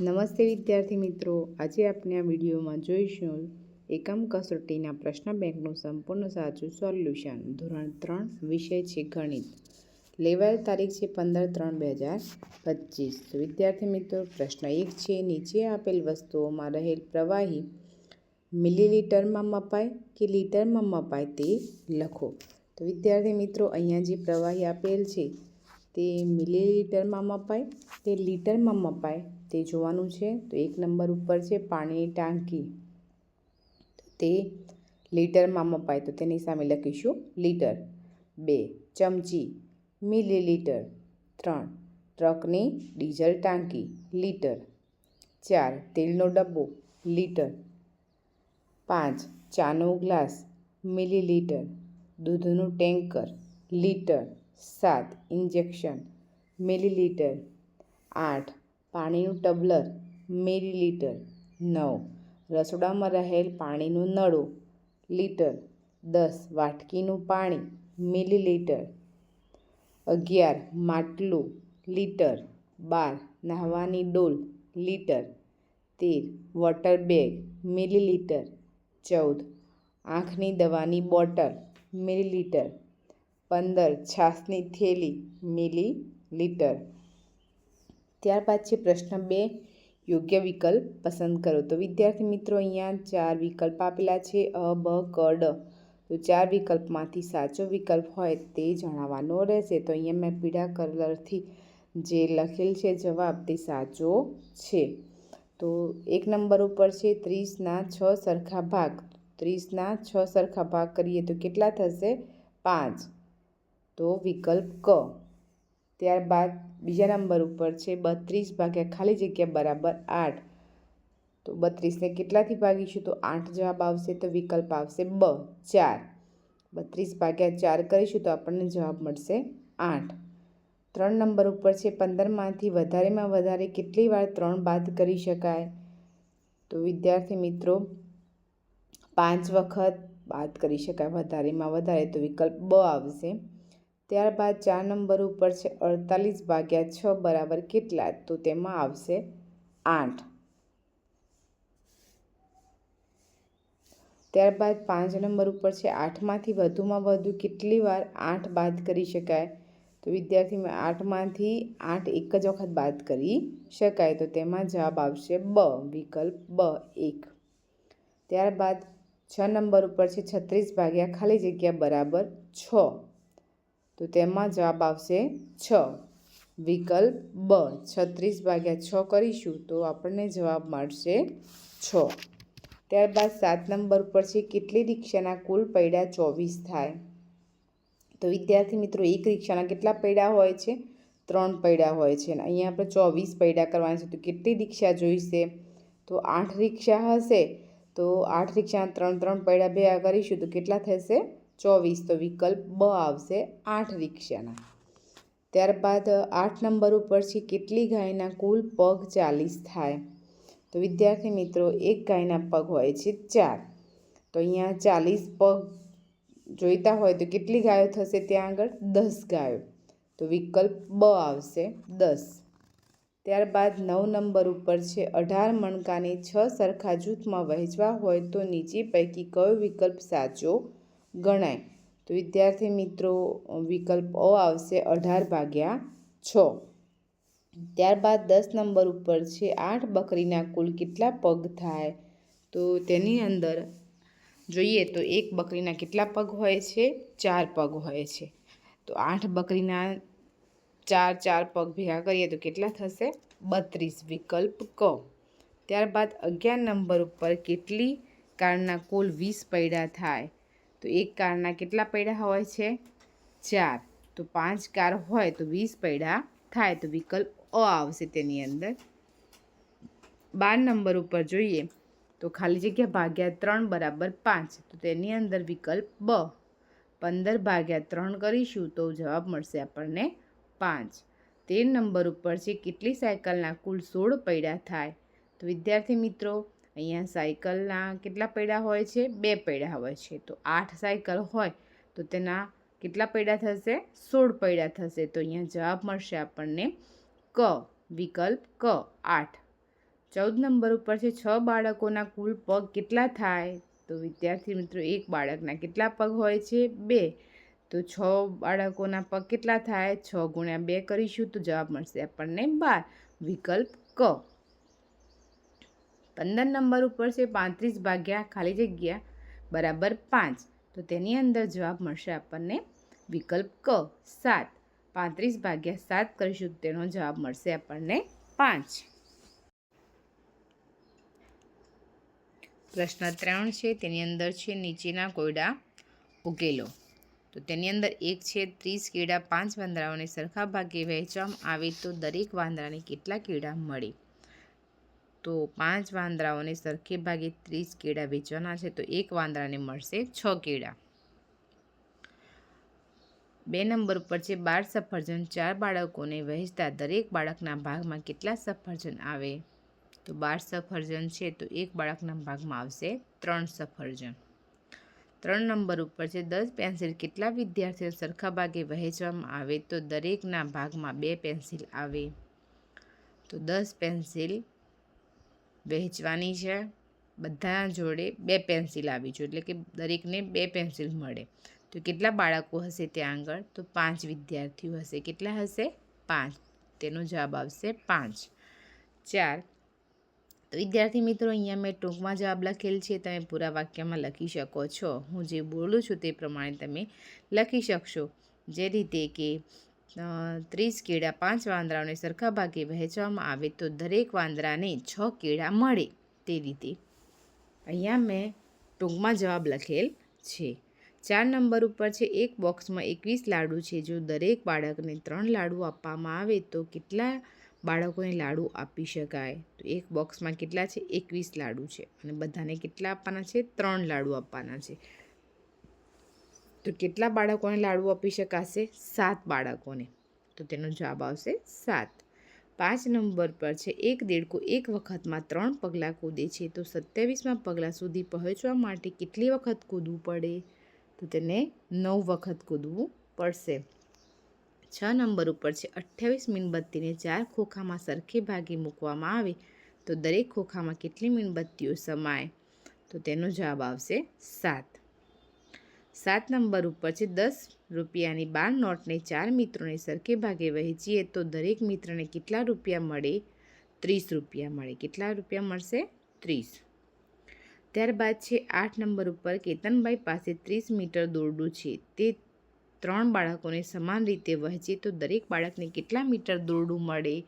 નમસ્તે વિદ્યાર્થી મિત્રો, આજે આપણે આ વિડીયોમાં જોઈશું એકમ કસોટીના પ્રશ્ન બેંકનું સંપૂર્ણ સાચું સોલ્યુશન, ધોરણ ત્રણ, વિષય છે ગણિત. લેવાયેલ તારીખ છે પંદર ત્રણ બે હજાર પચીસ. વિદ્યાર્થી મિત્રો, પ્રશ્ન એક છે, નીચે આપેલ વસ્તુઓમાં રહેલ પ્રવાહી મિલીલીટરમાં મપાય કે લીટરમાં મપાય તે લખો. તો વિદ્યાર્થી મિત્રો, અહીંયા જે પ્રવાહી આપેલ છે તે મિલીલીટરમાં મપાય, તે લીટરમાં મપાય તે જોવાનું છે. તો એક નંબર ઉપર છે પાણીની ટાંકી. તે લીટરમાં મપાય. તો તેની સામે લખીશું, લીટર, બે ચમચી મિલીલીટર, ત્રણ ટ્રકની ડીઝલ ટાંકી, લીટર, ચાર તેલનો ડબ્બો, લીટર, પાંચ ચાનો ગ્લાસ મિલીલીટર, દૂધનું ટેન્કર, લીટર, સાત ઇન્જેક્શન મિલીલીટર, આઠ પાણીનું ટબલર, મિલીલીટર, નવ. રસોડામાં રહેલ પાણીનું નળું, લીટર. દસ. વાટકીનું પાણી, મિલીલીટર. અગિયાર. માટલું, લીટર. બાર. નાહવાની ડોલ, લીટર. તેર. Water bag, millilitre. ચૌદ. આંખની દવાની બોટલ, મિલીલીટર. પંદર. છાસની થેલી, મિલીલીટર. ત્યારબાદ છે પ્રશ્ન બે, યોગ્ય વિકલ્પ પસંદ કરો. તો વિદ્યાર્થી મિત્રો, અહીંયા ચાર વિકલ્પ આપેલા છે, અ, બ, ક, ડ. તો ચાર વિકલ્પમાંથી સાચો વિકલ્પ હોય તે જણાવવાનો રહેશે. તો અહીંયા મેં પીળા કલરથી જે લખેલ છે જવાબ તે સાચો છે. તો એક નંબર ઉપર છે, ત્રીસના છ સરખા ભાગ. ત્રીસના છ સરખા ભાગ કરીએ તો કેટલા થશે? પાંચ. તો વિકલ્પ ક. ત્યારબાદ બીજા નંબર ઉપર છે બત્રીસ ભાગ્યા ખાલી જગ્યા બરાબર આઠ. તો બત્રીસને કેટલાથી ભાગીશું? તો આઠ જવાબ આવશે તો વિકલ્પ આવશે બ, ચાર. બત્રીસ ભાગ્યા ચાર કરીશું તો આપણને જવાબ મળશે આઠ. ત્રણ નંબર ઉપર છે પંદરમાંથી વધારેમાં વધારે કેટલી વાર ત્રણ બાદ કરી શકાય? તો વિદ્યાર્થી મિત્રો, પાંચ વખત બાદ કરી શકાય વધારેમાં વધારે તો વિકલ્પ બ આવશે. ત્યારબાદ ચાર નંબર ઉપર છે અડતાલીસ ભાગ્યા છ બરાબર કેટલા? તો તેમાં આવશે આઠ. ત્યારબાદ પાંચ નંબર ઉપર છે આઠમાંથી વધુમાં વધુ કેટલી વાર આઠ બાદ કરી શકાય? તો વિદ્યાર્થી આઠમાંથી આઠ એક જ વખત બાદ કરી શકાય. તો તેમાં જવાબ આવશે બ, વિકલ્પ બ એક. ત્યારબાદ છ નંબર ઉપર છે છત્રીસ ભાગ્યા ખાલી જગ્યા બરાબર છ. તો તેમાં જવાબ આવશે છ. વિકલ્પ બ. છત્રીસ ભાગ્યા છ કરીશું તો આપણને જવાબ મળશે છ. ત્યારબાદ સાત નંબર ઉપર છે, કેટલી રિક્ષાના કુલ પૈડા ચોવીસ થાય? તો વિદ્યાર્થી મિત્રો, એક રિક્ષાના કેટલા પૈડા હોય છે? ત્રણ પૈડા હોય છે. અને અહીંયા આપણે ચોવીસ પૈડા કરવાના છે. તો કેટલી રિક્ષા જોઈશે? તો આઠ રિક્ષા હશે. તો આઠ રિક્ષાના ત્રણ ત્રણ પૈડા ભેગા કરીશું તો કેટલા થશે? ચોવીસ તો વિકલ્પ બ આવશે આઠ રિક્ષાના. ત્યારબાદ આઠ નંબર ઉપર છે કેટલી ગાયના કુલ પગ ચાલીસ થાય? તો વિદ્યાર્થી મિત્રો, એક ગાયના પગ હોય છે ચાર. તો અહીંયા ચાલીસ પગ જોઈતા હોય તો કેટલી ગાયો થશે ત્યાં આગળ? દસ ગાયો. તો વિકલ્પ બ આવશે દસ. ત્યારબાદ નવ નંબર ઉપર છે અઢાર મણકાને છ સરખા જૂથમાં વહેંચવા હોય તો નીચે પૈકી કયો વિકલ્પ સાચો ગણાય. તો વિદ્યાર્થી મિત્રો, વિકલ્પ અ આવશે અઢાર ભાગ્યા છ. ત્યારબાદ દસ નંબર ઉપર છે આઠ બકરીના કુલ કેટલા પગ થાય? તો તેની અંદર જોઈએ તો એક બકરીના કેટલા પગ હોય છે? ચાર પગ હોય છે. તો આઠ બકરીના ચાર ચાર પગ ભેગા કરીએ તો કેટલા થશે? બત્રીસ. વિકલ્પ ક. ત્યારબાદ અગિયાર નંબર ઉપર કેટલી કારના કુલ વીસ પૈડા થાય? તો એક કારના કેટલા પૈડા હોય છે? ચાર. તો પાંચ કાર હોય તો વીસ પૈડા થાય તો વિકલ્પ અ આવશે તેની અંદર. બાર નંબર ઉપર જોઈએ તો ખાલી જગ્યા ભાગ્યા ત્રણ બરાબર પાંચ. તો તેની અંદર વિકલ્પ બ. પંદર ભાગ્યા ત્રણ કરીશું તો જવાબ મળશે આપણને પાંચ. તેર નંબર ઉપર છે કેટલી સાયકલના કુલ સોળ પૈડા થાય? તો વિદ્યાર્થી મિત્રો અહીંયા સાયકલના કેટલા પૈડા હોય છે? બે પૈડા હોય છે. તો આઠ સાયકલ હોય તો તેના કેટલા પૈડા થશે? સોળ પૈડા થશે. તો અહીંયા જવાબ મળશે આપણને ક, વિકલ્પ ક, આઠ. ચૌદ નંબર ઉપર છે. છ બાળકોના કુલ પગ કેટલા થાય? તો વિદ્યાર્થી મિત્રો, એક બાળકના કેટલા પગ હોય છે? બે. તો છ બાળકોના પગ કેટલા થાય? છ ગુણ્યા બે કરીશું તો જવાબ મળશે આપણને બાર. વિકલ્પ ક. પંદર નંબર ઉપર છે, પાંત્રીસ ભાગ્યા ખાલી જગ્યા, બરાબર પાંચ. તો તેની અંદર જવાબ મળશે આપણને વિકલ્પ ક, સાત. પાંત્રીસ ભાગ્યા સાત કરીશું તેનો જવાબ મળશે આપણને પાંચ. પ્રશ્ન ત્રણ છે, તેની અંદર છે, નીચેના કોયડા ઉકેલો. તો તેની અંદર એક છે, ત્રીસ કીડા પાંચ વાંદરાઓને સરખા ભાગે વહેંચવામાં આવે તો દરેક વાંદરાને કેટલા કીડા મળે? તો પાંચ વાંદરાઓને સરખે ભાગે ત્રીસ કેળા વેચવાના છે, તો એક વાંદરાને મળશે છ કેળા. બે નંબર ઉપર છે બાર સફરજન. ચાર બાળકોને વહેંચતા દરેક બાળકના ભાગમાં કેટલા સફરજન આવે? તો બાર સફરજન છે, તો એક બાળકના ભાગમાં આવશે ત્રણ સફરજન. ત્રણ નંબર ઉપર છે, દસ પેન્સિલ કેટલા વિદ્યાર્થીઓ સરખા ભાગે વહેંચવામાં આવે? તો દરેકના ભાગમાં બે પેન્સિલ આવે. તો દસ પેન્સિલ વહેંચવાની છે. બધા જોડે બે પેન્સિલ આવી જોઈએ, એટલે કે દરેકને બે પેન્સિલ મળે. તો કેટલા બાળકો હશે ત્યાં આગળ? તો પાંચ વિદ્યાર્થીઓ હશે. કેટલા હશે? પાંચ. તેનો જવાબ આવશે પાંચ. ચાર. તો વિદ્યાર્થી મિત્રો, અહીંયા મેં ટૂંકમાં જવાબ લખેલ છે. તમે પૂરા વાક્યમાં લખી શકો છો. હું જે બોલું છું તે પ્રમાણે તમે લખી શકશો. જે રીતે કે ત્રીસ કીડા પાંચ વાંદરાઓને સરખા ભાગે વહેંચવામાં આવે તો દરેક વાંદરાને છ કેળા મળે તે રીતે. અહીંયા મેં ટૂંકમાં જવાબ લખેલ છે. ચાર નંબર ઉપર છે, એક બોક્સમાં એકવીસ લાડુ છે. જો દરેક બાળકને ત્રણ લાડુ આપવામાં આવે તો કેટલા બાળકોને લાડુ આપી શકાય? તો એક બોક્સમાં કેટલા છે? એકવીસ લાડુ છે. અને બધાને કેટલા આપવાના છે? ત્રણ લાડુ આપવાના છે. તો કેટલા બાળકોને લાડુ આપી શકાશે? સાત બાળકોને. તો તેનો જવાબ આવશે સાત. પાંચ નંબર પર છે, એક દેડકો એક વખતમાં ત્રણ પગલાં કૂદે છે. તો સત્યાવીસમાં પગલાં સુધી પહોંચવા માટે કેટલી વખત કૂદવું પડે? તો તેને નવ વખત કૂદવું પડશે. છ નંબર ઉપર છે, અઠ્યાવીસ મીણબત્તીને ચાર ખોખામાં સરખે ભાગે મૂકવામાં આવે તો દરેક ખોખામાં કેટલી મીણબત્તીઓ સમાય? તો તેનો જવાબ આવશે સાત. સાત નંબર ઉપર છે. દસ રૂપિયાની બાર નોટને ચાર મિત્રોને સરખે ભાગે વહેંચીએ તો દરેક મિત્રને કેટલા રૂપિયા મળે? ત્રીસ રૂપિયા મળે. કેટલા રૂપિયા મળશે? ત્રીસ. ત્યારબાદ છે, આઠ નંબર ઉપર કેતનભાઈ પાસે ત્રીસ મીટર દોરડું છે. તે ત્રણ બાળકોને સમાન રીતે વહેંચે તો દરેક બાળકને કેટલા મીટર દોરડું મળે?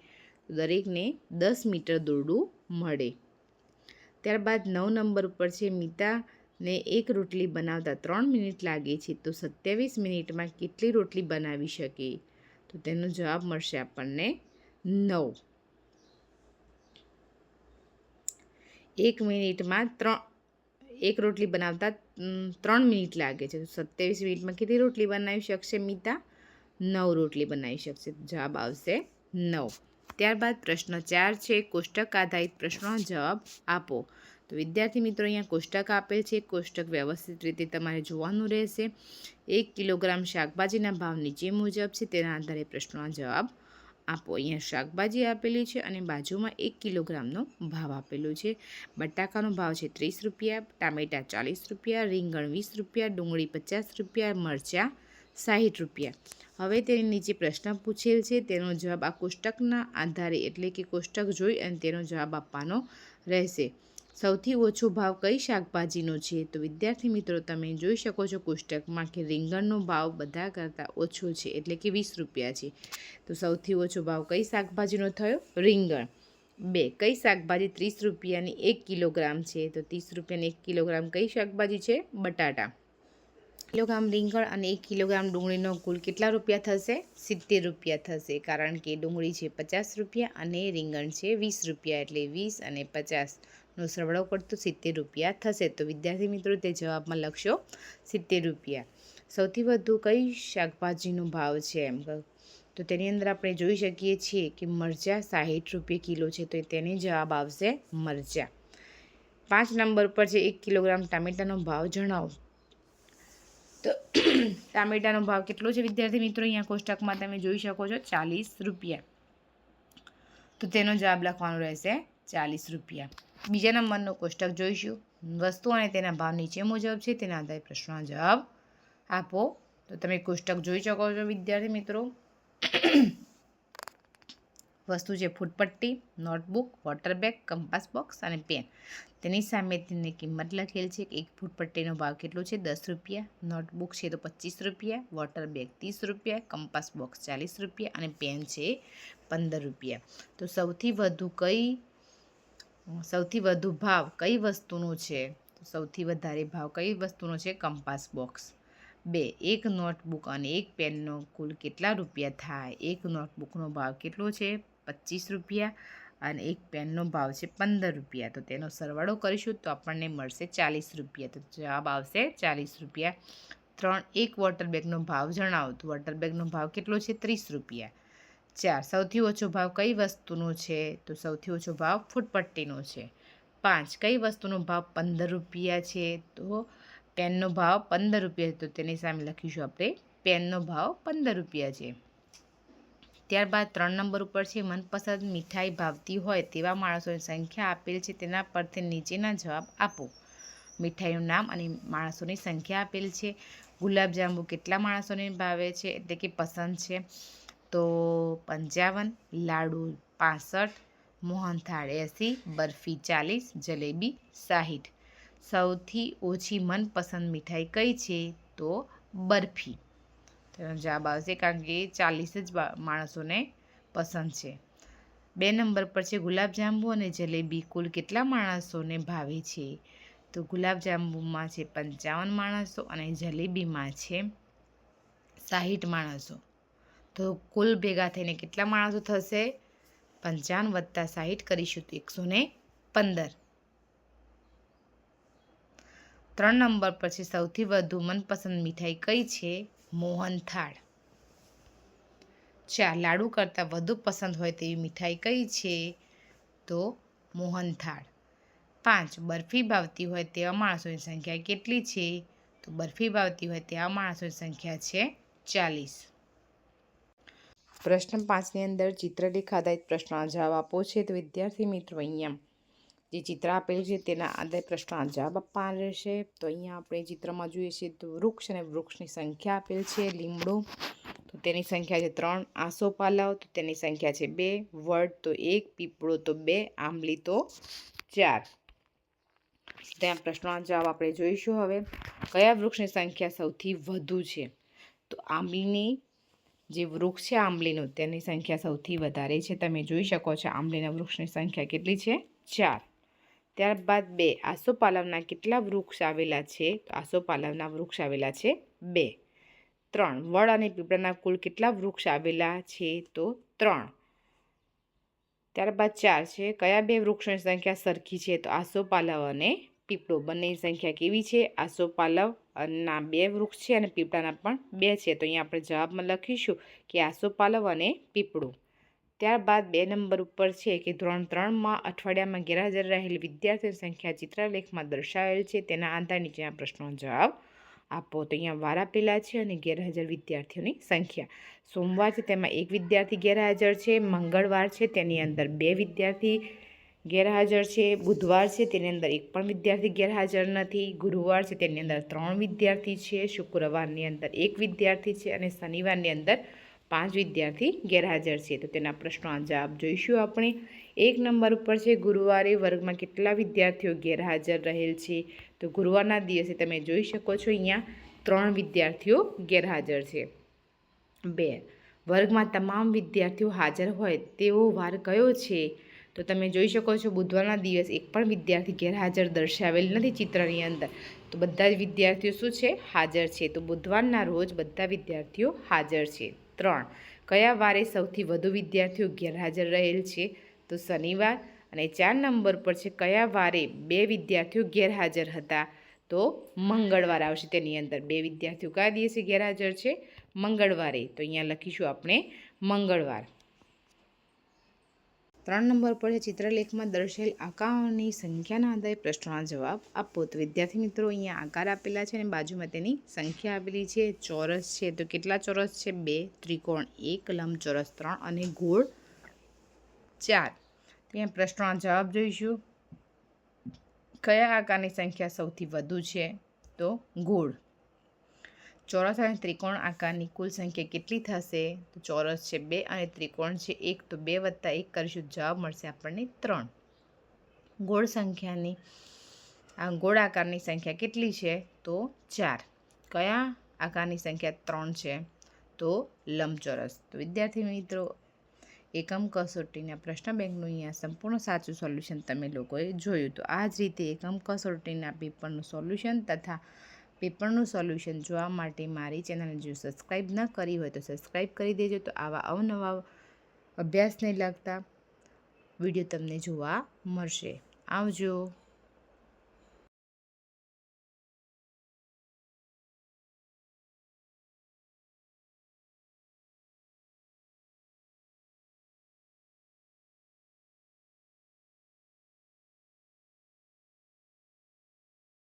દરેકને દસ મીટર દોરડું મળે. ત્યારબાદ નવ નંબર ઉપર છે, મિતા ને એક રોટલી બનાવતા ત્રણ મિનિટ લાગે છે, તો સત્યાવીસ મિનિટમાં કેટલી રોટલી બનાવી શકે? તો તેનો જવાબ મળશે આપણને નવ. એક મિનિટમાં ત્રણ, એક રોટલી બનાવતા ત્રણ મિનિટ લાગે છે, તો સત્યાવીસ મિનિટમાં કેટલી રોટલી બનાવી શકશે મિતા? નવ રોટલી બનાવી શકશે જવાબ આવશે નવ. ત્યારબાદ પ્રશ્ન ચાર છે, કોષ્ટક આધારિત પ્રશ્નનો જવાબ આપો. તો વિદ્યાર્થી મિત્રો અહીંયા કોષ્ટક આપેલ છે. કોષ્ટક વ્યવસ્થિત રીતે તમારે જોવાનું રહેશે. એક કિલોગ્રામ શાકભાજીના ભાવ નીચે મુજબ છે. તેના આધારે પ્રશ્નોનો જવાબ આપો. અહીંયા શાકભાજી આપેલી છે અને બાજુમાં એક કિલોગ્રામનો ભાવ આપેલો છે. બટાકાનો ભાવ છે ત્રીસ રૂપિયા, ટામેટાં ચાલીસ રૂપિયા, રીંગણ વીસ રૂપિયા, ડુંગળી પચાસ રૂપિયા, મરચાં સાહીઠ રૂપિયા. હવે તેની નીચે પ્રશ્ન પૂછેલ છે. તેનો જવાબ આ કોષ્ટકના આધારે એટલે કે કોષ્ટક જોઈ અને તેનો જવાબ આપવાનો રહેશે. સૌથી ઓછો ભાવ કઈ શાકભાજીનો છે? તો વિદ્યાર્થી મિત્રો, તમે જોઈ શકો છો કોષ્ટકમાં કે રીંગણનો ભાવ બધા કરતાં ઓછો છે, એટલે કે વીસ રૂપિયા છે. તો સૌથી ઓછો ભાવ કઈ શાકભાજીનો થયો? રીંગણ. બે, કઈ શાકભાજી ત્રીસ રૂપિયાની એક કિલોગ્રામ છે? તો ત્રીસ રૂપિયાની એક કિલોગ્રામ કઈ શાકભાજી છે? બટાટા. કિલોગ્રામ રીંગણ અને એક કિલોગ્રામ ડુંગળીનો કુલ કેટલા રૂપિયા થશે? સિત્તેર રૂપિયા થશે, કારણ કે ડુંગળી છે પચાસ રૂપિયા અને રીંગણ છે વીસ રૂપિયા એટલે વીસ અને પચાસનો સરવાળો કરતો સિત્તેર રૂપિયા થશે. તો વિદ્યાર્થી મિત્રો, તે જવાબમાં લખશો સિત્તેર રૂપિયા. સૌથી વધુ કઈ શાકભાજીનો ભાવ છે એમ? તો તેની અંદર આપણે જોઈ શકીએ છીએ કે મરચાં સાહીઠ રૂપિયા કિલો છે, તો તેને જવાબ આવશે મરચાં. પાંચ નંબર પર છે એક કિલોગ્રામ ટામેટાનો ભાવ જણાવો. તો ટામેટાનો ભાવ કેટલો છે? વિદ્યાર્થી મિત્રો, અહીંયા કોષ્ટકમાં તમે જોઈ શકો છો ચાલીસ રૂપિયા. તો તેનો જવાબ લખવાનો રહેશે ચાલીસ રૂપિયા. બીજા નંબરનો કોષ્ટક જોઈશું. વસ્તુ અને તેના ભાવ નીચે મુજબ છે. તેના આધારે પ્રશ્નનો જવાબ આપો. તો તમે કોષ્ટક જોઈ શકો છો વિદ્યાર્થી મિત્રો. વસ્તુ છે ફૂટપટ્ટી, notebook, water bag, compass box અને પેન. તેની સામે તેની કિંમત લખેલ છે કે એક ફૂટપટ્ટીનો ભાવ કેટલો છે? દસ રૂપિયા. નોટબુક છે તો પચીસ રૂપિયા. વોટર બેગ ત્રીસ રૂપિયા. કંપાસ બોક્સ ચાલીસ રૂપિયા અને પેન છે પંદર રૂપિયા. તો સૌથી વધુ કઈ, સૌથી વધુ ભાવ કઈ વસ્તુનો છે? તો સૌથી વધારે ભાવ કઈ વસ્તુનો છે? Compass box. બે, એક નોટબુક અને એક પેનનો કુલ કેટલા રૂપિયા થાય? એક નોટબુકનો ભાવ કેટલો છે? પચીસ રૂપિયા અને એક પેનનો ભાવ છે પંદર રૂપિયા. તો તેનો સરવાળો કરીશું તો આપણને મળશે ચાલીસ રૂપિયા. તો જવાબ આવશે ચાલીસ રૂપિયા. ત્રણ, એક વોટર બેગનો ભાવ જણાવો તો વોટર બેગનો ભાવ કેટલો છે? ત્રીસ રૂપિયા. ચાર, સૌથી ઓછો ભાવ કઈ વસ્તુનો છે? તો સૌથી ઓછો ભાવ ફૂટપટ્ટીનો છે. પાંચ, કઈ વસ્તુનો ભાવ પંદર રૂપિયા છે? તો પેનનો ભાવ પંદર રૂપિયા તો તેની સામે લખીશું આપણે પેનનો ભાવ પંદર રૂપિયા છે. ત્યારબાદ ત્રણ નંબર ઉપર છે મનપસંદ મીઠાઈ ભાવતી હોય તેવા માણસોની સંખ્યા આપેલ છે, તેના પરથી નીચેના જવાબ આપો. મીઠાઈનું નામ અને માણસોની સંખ્યા આપેલ છે. ગુલાબજાંબુ કેટલા માણસોને ભાવે છે? એટલે કે પસંદ છે. તો પંચાવન, લાડુ પાસઠ, મોહનથાળ એંસી, બરફી ચાલીસ, જલેબી સાહીઠ. સૌથી ઓછી મનપસંદ મીઠાઈ કઈ છે? તો બરફી. તેનો જવાબ આવશે કારણ કે ચાલીસ જ માણસોને પસંદ છે. બે નંબર પર છે ગુલાબજાંબુ અને જલેબી. કુલ કેટલા માણસોને ભાવે છે? તો ગુલાબજાંબુમાં છે પંચાવન માણસો અને જલેબીમાં છે સાહીઠ માણસો. તો કુલ ભેગા થઈને કેટલા માણસો થશે? પંચાવન વત્તા સાહીઠ કરીશું તો એકસો ને પંદર. ત્રણ નંબર પર છે સૌથી વધુ મનપસંદ મીઠાઈ કઈ છે? મોહનથાળ. ચાર લાડુ કરતાં વધુ પસંદ હોય તેવી મીઠાઈ કઈ છે? તો મોહનથાળ. પાંચ, બરફી ભાવતી હોય તેવા માણસોની સંખ્યા કેટલી છે? તો બરફી ભાવતી હોય તેવા માણસોની સંખ્યા છે ચાલીસ. પ્રશ્ન પાંચની અંદર ચિત્રલેખ આધારિત પ્રશ્નનો જવાબ આપો છે. તો વિદ્યાર્થી મિત્રો, અહીંયા જે ચિત્ર આપેલું છે તેના આધારે પ્રશ્નના જવાબ આપવાના રહેશે. તો અહીંયા આપણે ચિત્રમાં જોઈએ છીએ તો વૃક્ષ અને વૃક્ષની સંખ્યા આપેલ છે, લીમડો. તો તેની સંખ્યા છે ત્રણ આસોપાલવ તો તેની સંખ્યા છે બે, વડ તો એક, પીપળો તો બે, આંબલી તો ચાર. ત્યાં પ્રશ્નના જવાબ આપણે જોઈશું હવે. કયા વૃક્ષની સંખ્યા સૌથી વધુ છે? તો આંબલીની જે વૃક્ષ છે આંબલીનું તેની સંખ્યા સૌથી વધારે છે. તમે જોઈ શકો છો આંબલીના વૃક્ષની સંખ્યા કેટલી છે? ચાર. ત્યારબાદ બે, આસોપાલવના કેટલા વૃક્ષ આવેલા છે? તો આસોપાલવના વૃક્ષ આવેલા છે બે. ત્રણ, વડ અને પીપળાના કુલ કેટલા વૃક્ષ આવેલા છે? તો ત્રણ. ત્યારબાદ ચાર છે, કયા બે વૃક્ષોની સંખ્યા સરખી છે? તો આસોપાલવ અને પીપળો. બંનેની સંખ્યા કેવી છે? આસોપાલવ ના બે વૃક્ષ છે અને પીપળાના પણ બે છે. તો અહીંયા આપણે જવાબમાં લખીશું કે આસોપાલવ અને પીપળો. ત્યારબાદ બે નંબર ઉપર છે કે ધોરણ ત્રણમાં અઠવાડિયામાં ગેરહાજર રહેલ વિદ્યાર્થીઓની સંખ્યા ચિત્રલેખમાં દર્શાવેલ છે. તેના આધાર નીચેના પ્રશ્નનો જવાબ આપો. તો અહીંયા વાર આપેલા છે અને ગેરહાજર વિદ્યાર્થીઓની સંખ્યા. સોમવાર છે, તેમાં એક વિદ્યાર્થી ગેરહાજર છે. મંગળવાર છે, તેની અંદર બે વિદ્યાર્થી ગેરહાજર છે. બુધવાર છે, તેની અંદર એક પણ વિદ્યાર્થી ગેરહાજર નથી. ગુરુવાર છે, તેની અંદર ત્રણ વિદ્યાર્થી છે. શુક્રવારની અંદર એક વિદ્યાર્થી છે અને શનિવારની અંદર પાંચ વિદ્યાર્થી ગેરહાજર છે. તો તેના પ્રશ્નો જવાબ જોઈશું આપણે. એક નંબર ઉપર છે, ગુરુવારે વર્ગમાં કેટલા વિદ્યાર્થીઓ ગેરહાજર રહેલ છે? તો ગુરુવારના દિવસે તમે જોઈ શકો છો, અહીંયા ત્રણ વિદ્યાર્થીઓ ગેરહાજર છે. બે, વર્ગમાં તમામ વિદ્યાર્થીઓ હાજર હોય તેવો વાર કયો છે? તો તમે જોઈ શકો છો, બુધવારના દિવસ એક પણ વિદ્યાર્થી ગેરહાજર દર્શાવેલ નથી ચિત્રની અંદર. તો બધા જ વિદ્યાર્થીઓ શું છે? હાજર છે. તો બુધવારના રોજ બધા વિદ્યાર્થીઓ હાજર છે. ત્રણ. કયા વારે સૌથી વધુ વિદ્યાર્થીઓ ગેરહાજર રહેલ છે? તો શનિવાર અને ચાર નંબર પર છે કયા વારે બે વિદ્યાર્થીઓ ગેરહાજર હતા? તો મંગળવાર આવશે તેની અંદર. બે વિદ્યાર્થીઓ કયા દિવસે ગેરહાજર છે? મંગળવારે. તો અહીંયા લખીશું આપણે મંગળવાર. ત્રણ નંબર પર ચિત્રલેખમાં દર્શેલ આકારોની સંખ્યાના આધારે પ્રશ્નોના જવાબ આપો. તો વિદ્યાર્થી મિત્રો, અહીંયા આકાર આપેલા છે અને બાજુમાં તેની સંખ્યા આપેલી છે. ચોરસ છે. તો કેટલા ચોરસ છે? બે, ત્રિકોણ એક, લંબચોરસ ત્રણ અને ગોળ ચાર. ત્યાં પ્રશ્નોના જવાબ જોઈશું. કયા આકારની સંખ્યા સૌથી વધુ છે? તો ગોળ. ચોરસ અને ત્રિકોણ આકારની કુલ સંખ્યા કેટલી થશે? તો ચોરસ છે બે અને ત્રિકોણ છે એક. તો બે વત્તા એક કરીશું. જવાબ મળશે આપણને ત્રણ. ગોળ સંખ્યાની, આ ગોળ આકારની સંખ્યા કેટલી છે? તો ચાર. કયા આકારની સંખ્યા? ત્રણ છે. તો લંબચોરસ. તો વિદ્યાર્થી મિત્રો, એકમ કસોટીના પ્રશ્ન બેંકનું અહીંયા સંપૂર્ણ સાચું સોલ્યુશન તમે લોકોએ જોયું. તો આ જ રીતે એકમ કસોટીના પેપરનું સોલ્યુશન તથા પેપરનું સોલ્યુશન જોવા માટે મારી ચેનલને જો સબસ્ક્રાઈબ ન કરી હોય તો સબસ્ક્રાઈબ કરી દેજો તો આવા અવનવા અભ્યાસને લગતા વીડિયો તમને જોવા મળશે. આવજો.